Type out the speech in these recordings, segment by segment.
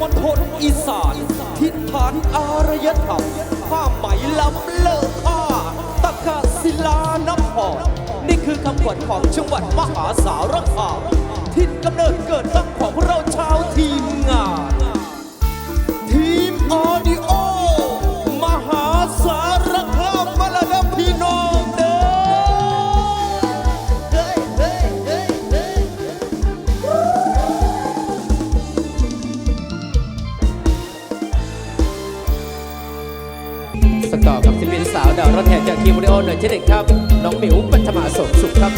มณฑลอีสาน ทิศฐานอารยธรรมผ้าไหมล้ำเลิศค่าตะกาศิลานับพรนี่คือคำขวัญของจังหวัดมหาสารคามทิศกำเนิดเกิด ต่อกับศิลปินสาวดาวรถแห่จากทีมวิดีโอหน่อยเช่นเด็กครับ น้องหมิวปัญทมาสมสุขครับ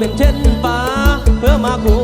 เป็นเช่นฟ้าเพื่อมาคู่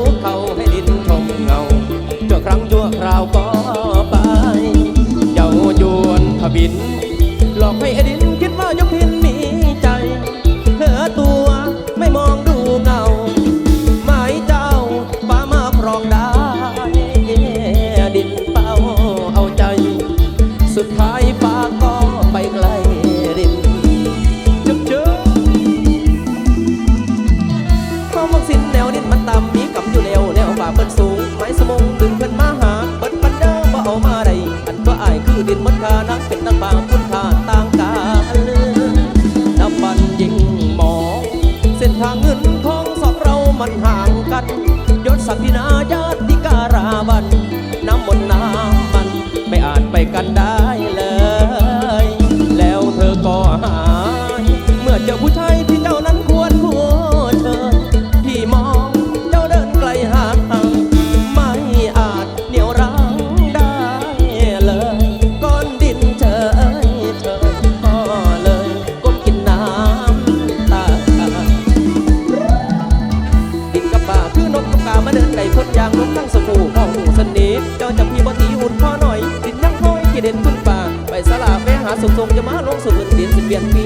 cantar. เดียนจะเปลี่ยนปี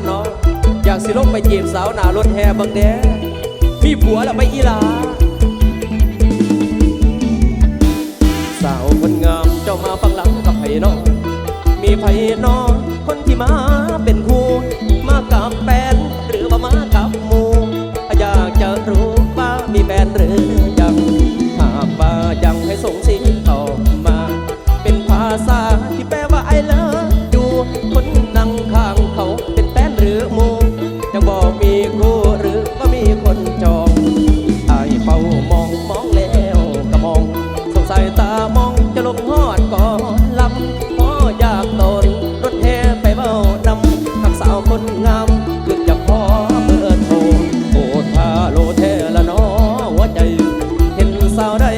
ำเนาะอยากสิลงไปจีบสาวหนารถแห่บางแดมีผัวแล้วไปอีลาสาวคนงามเจ้ามาฝังหลังกับไผ่นองมีไผ่นองคนที่มาเป็นคู่มากับแฟนหรือว่ามากับมูอยากจะรู้ว่ามีแฟนหรือยังหากว่ายังให้สงสี about a